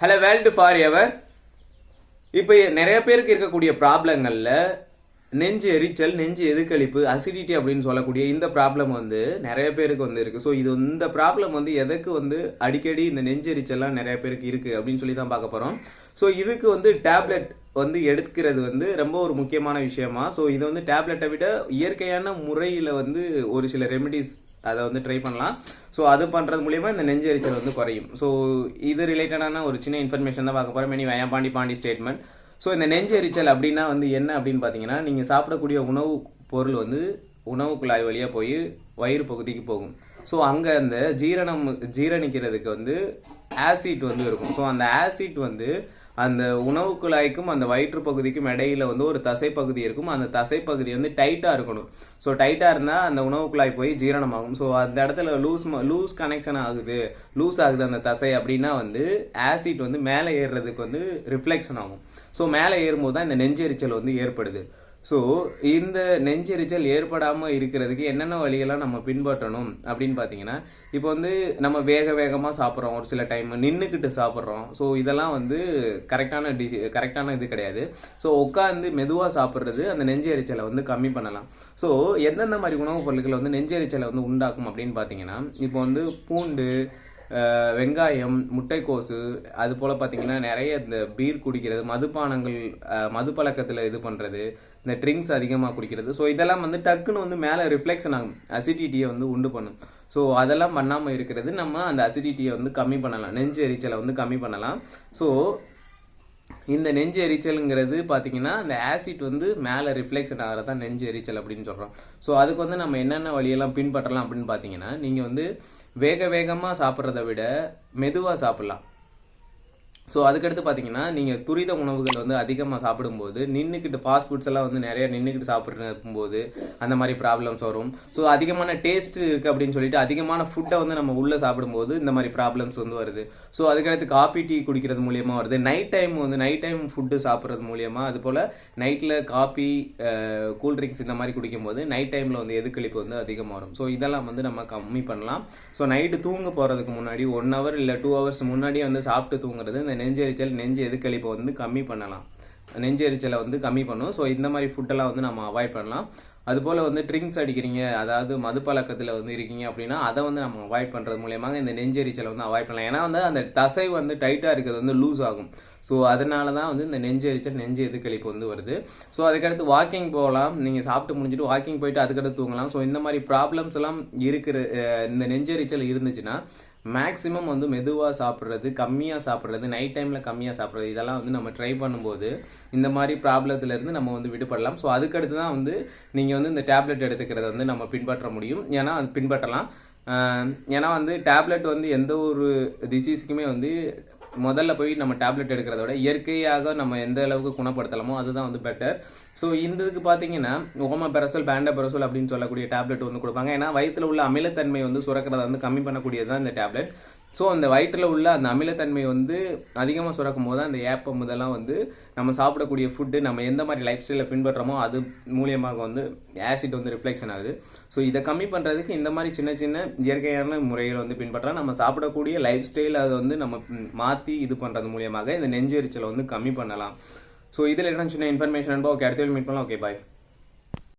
Hello world for ever இப்போ நிறைய பேருக்கு இருக்கக்கூடிய ப்ராப்ளங்களில் நெஞ்சு எரிச்சல் நெஞ்சு எதுக்களிப்பு அசிடிட்டி அப்படின்னு சொல்லக்கூடிய இந்த ப்ராப்ளம் வந்து நிறைய பேருக்கு வந்து இருக்கு. ஸோ இது இந்த ப்ராப்ளம் வந்து எதுக்கு வந்து அடிக்கடி இந்த நெஞ்சு எரிச்சல்லாம் நிறைய பேருக்கு இருக்கு அப்படின்னு சொல்லி தான் பார்க்க போறோம். ஸோ இதுக்கு வந்து டேப்லெட் வந்து எடுக்கிறது வந்து ரொம்ப ஒரு முக்கியமான விஷயமா? ஸோ இது வந்து டேப்லெட்டை விட இயற்கையான முறையில் வந்து ஒரு சில ரெமெடிஸ் அதை வந்து ட்ரை பண்ணலாம். ஸோ அது பண்ணுறது மூலிமா இந்த நெஞ்சு எரிச்சல் வந்து குறையும். ஸோ இது ரிலேட்டடான ஒரு சின்ன இன்ஃபர்மேஷன் தான் பார்க்க போகிறோம் மெனி வயம் பாண்டி பாண்டி ஸ்டேட்மெண்ட் ஸோ இந்த நெஞ்சு எரிச்சல் அப்படின்னா வந்து என்ன அப்படின்னு பார்த்தீங்கன்னா நீங்கள் சாப்பிடக்கூடிய உணவு பொருள் வந்து உணவு குழாய் வழியாக போய் வயிறு பகுதிக்கு போகும். ஸோ அங்கே அந்த ஜீரணம் ஜீரணிக்கிறதுக்கு வந்து ஆசிட் வந்து இருக்கும். ஸோ அந்த ஆசிட் வந்து அந்த உணவு குழாய்க்கும் அந்த வயிற்று பகுதிக்கும் இடையில வந்து ஒரு தசை பகுதி இருக்கும். அந்த தசை பகுதி வந்து டைட்டா இருக்கணும். ஸோ டைட்டா இருந்தா அந்த உணவு குழாய் போய் ஜீரணமாகும். ஸோ அந்த இடத்துல லூஸ் லூஸ் கனெக்ஷன் ஆகுது லூஸ் ஆகுது அந்த தசை அப்படின்னா வந்து ஆசிட் வந்து மேலே ஏறுறதுக்கு வந்து ரிஃப்ளெக்ஷன் ஆகும். ஸோ மேலே ஏறும்போது தான் இந்த நெஞ்செரிச்சல் வந்து ஏற்படுது. ஸோ இந்த நெஞ்செரிச்சல் ஏற்படாமல் இருக்கிறதுக்கு என்னென்ன வழியெல்லாம் நம்ம பின்பற்றணும் அப்படின்னு பார்த்தீங்கன்னா இப்போ வந்து நம்ம வேக வேகமாக சாப்பிட்றோம். ஒரு சில டைம் நின்றுக்கிட்டு சாப்பிட்றோம். ஸோ இதெல்லாம் வந்து கரெக்டான டிஷ் கரெக்டான இது கிடையாது. ஸோ உட்காந்து மெதுவாக சாப்பிட்றது அந்த நெஞ்சு எரிச்சலை வந்து கம்மி பண்ணலாம். ஸோ எந்தெந்த மாதிரி உணவுப் பொருட்கள் வந்து நெஞ்செரிச்சலை வந்து உண்டாக்கும் அப்படின்னு பார்த்தீங்கன்னா இப்போ வந்து பூண்டு வெங்காயம் முட்டைக்கோசு அது போல் பார்த்தீங்கன்னா நிறைய இந்த பீர் குடிக்கிறது மதுபானங்கள் மது பழக்கத்தில் இது பண்ணுறது இந்த ட்ரிங்க்ஸ் அதிகமாக குடிக்கிறது. ஸோ இதெல்லாம் வந்து டக்குன்னு வந்து மேலே ரிஃப்ளெக்ஷன் ஆகும். அசிடிட்டியை வந்து உண்டு பண்ணும். ஸோ அதெல்லாம் பண்ணாமல் இருக்கிறது நம்ம அந்த அசிடிட்டியை வந்து கம்மி பண்ணலாம். நெஞ்சு எரிச்சலை வந்து கம்மி பண்ணலாம். ஸோ இந்த நெஞ்சு எரிச்சலுங்கிறது பார்த்தீங்கன்னா அந்த ஆசிட் வந்து மேலே ரிஃப்ளெக்ஷன் ஆகிறது தான் நெஞ்சு எரிச்சல் அப்படின்னு சொல்கிறோம் ஸோ அதுக்கு வந்து நம்ம என்னென்ன வழியெல்லாம் பின்பற்றலாம் அப்படின்னு பார்த்தீங்கன்னா நீங்கள் வந்து வேக வேகமாக சாப்பிட்றத விட மெதுவாக சாப்பிட்லாம். ஸோ அதுக்கடுத்து பார்த்தீங்கன்னா நீங்கள் துரித உணவுகள் வந்து அதிகமாக சாப்பிடும்போது நின்றுக்கிட்டு ஃபாஸ்ட் ஃபுட்ஸ் எல்லாம் வந்து நிறைய நின்றுக்கிட்டு சாப்பிட்ருக்கும்போது அந்த மாதிரி ப்ராப்ளம்ஸ் வரும். ஸோ அதிகமான டேஸ்ட் இருக்குது அப்படின்னு சொல்லிட்டு அதிகமான ஃபுட்டை வந்து நம்ம உள்ளே சாப்பிடும்போது இந்த மாதிரி ப்ராப்ளம்ஸ் வந்து வருது. ஸோ அதுக்கடுத்து காபி டீ குடிக்கிறது மூலியமாக வருது. நைட் டைம் வந்து நைட் டைம் ஃபுட்டு சாப்பிட்றது மூலியமாக அது போல் நைட்டில் காபி கூல்ட்ரிங்க்ஸ் இந்த மாதிரி குடிக்கும்போது நைட் டைமில் வந்து எதுக்களிப்பு வந்து அதிகமாக வரும். ஸோ இதெல்லாம் வந்து நம்ம கம்மி பண்ணலாம். ஸோ நைட்டு தூங்க போகிறதுக்கு முன்னாடி ஒன் ஹவர் இல்லை டூ ஹவர்ஸ் முன்னாடியே வந்து சாப்பிட்டு தூங்குறது இந்த நெஞ்செரிச்சல் நெஞ்சு எதுக்களிப்பை வந்து கம்மி பண்ணலாம். நெஞ்செரிச்சலை வந்து கம்மி பண்ணும். ஸோ இந்த மாதிரி ஃபுட்டெல்லாம் வந்து நம்ம அவாய்ட் பண்ணலாம். அதுபோல் வந்து ட்ரிங்க்ஸ் அடிக்கிறீங்க அதாவது மது பழக்கத்தில் வந்து இருக்கீங்க அப்படின்னா அதை வந்து நம்ம அவாய்ட் பண்ணுறது மூலியமாக இந்த நெஞ்செரிச்சலை வந்து அவாய்ட் பண்ணலாம். ஏன்னா வந்து அந்த தசை வந்து டைட்டாக இருக்கிறது வந்து லூஸ் ஆகும். ஸோ அதனால தான் வந்து இந்த நெஞ்செரிச்சல் நெஞ்சு எதுக்களிப்பு வந்து வருது. ஸோ அதுக்கடுத்து வாக்கிங் போகலாம். நீங்கள் சாப்பிட்டு முடிஞ்சிட்டு வாக்கிங் போயிட்டு அதுக்கடுத்து தூங்கலாம். ஸோ இந்த மாதிரி ப்ராப்ளம்ஸ் எல்லாம் இருக்கிற இந்த நெஞ்செரிச்சல் இருந்துச்சுன்னா மேக்ஸிமம் வந்து மெதுவாக சாப்பிட்றது கம்மியாக சாப்பிட்றது நைட் டைமில் கம்மியாக சாப்பிட்றது இதெல்லாம் வந்து நம்ம ட்ரை பண்ணும்போது இந்த மாதிரி ப்ராப்ளத்துலேருந்து நம்ம வந்து விடுபடலாம். ஸோ அதுக்கடுத்து தான் வந்து நீங்கள் வந்து இந்த டேப்லெட் எடுத்துக்கிறத வந்து நம்ம பின்பற்ற முடியும். ஏன்னா அது பின்பற்றலாம் ஏன்னா வந்து டேப்லெட் வந்து எந்த ஒரு டிசீஸ்க்குமே வந்து முதல்ல போய் நம்ம டேப்லெட் எடுக்கிறத விட இயற்கையாக நம்ம எந்த அளவுக்கு குணப்படுத்தலாமோ அதுதான் வந்து பெட்டர் ஸோ இந்த இதுக்கு பார்த்தீங்கன்னா ஓமா பெரசல் பேண்டா பெரசல் அப்படின்னு சொல்லக்கூடிய டேப்லெட் வந்து கொடுப்பாங்க. ஏன்னா வயிற்றில் உள்ள அமிலத்தன்மை வந்து சுரக்கிறத வந்து கம்மி பண்ணக்கூடியது தான் இந்த டேப்லெட் ஸோ அந்த வயிற்றில் உள்ள அந்த அமிலத்தன்மை வந்து அதிகமாக சுரக்கும் போது அந்த ஏப்பம் இதெல்லாம் வந்து நம்ம சாப்பிடக்கூடிய ஃபுட்டு நம்ம எந்த மாதிரி லைஃப் ஸ்டைலில் பின்பற்றுறோமோ அது மூலியமாக வந்து ஆசிட் வந்து ரிஃப்ளெக்ஷன் ஆகுது. ஸோ இதை கம்மி பண்ணுறதுக்கு இந்த மாதிரி சின்ன சின்ன இயற்கையான முறைகளை வந்து பின்பற்றலாம். நம்ம சாப்பிடக்கூடிய லைஃப் ஸ்டைல் அதை வந்து நம்ம மாற்றி இது பண்ணுறது மூலியமாக இந்த நெஞ்சு எரிச்சலை வந்து கம்மி பண்ணலாம். ஸோ இதில் என்ன சின்ன இன்ஃபர்மேஷன் ஓகே அடுத்த மீட் பண்ணலாம். Okay bye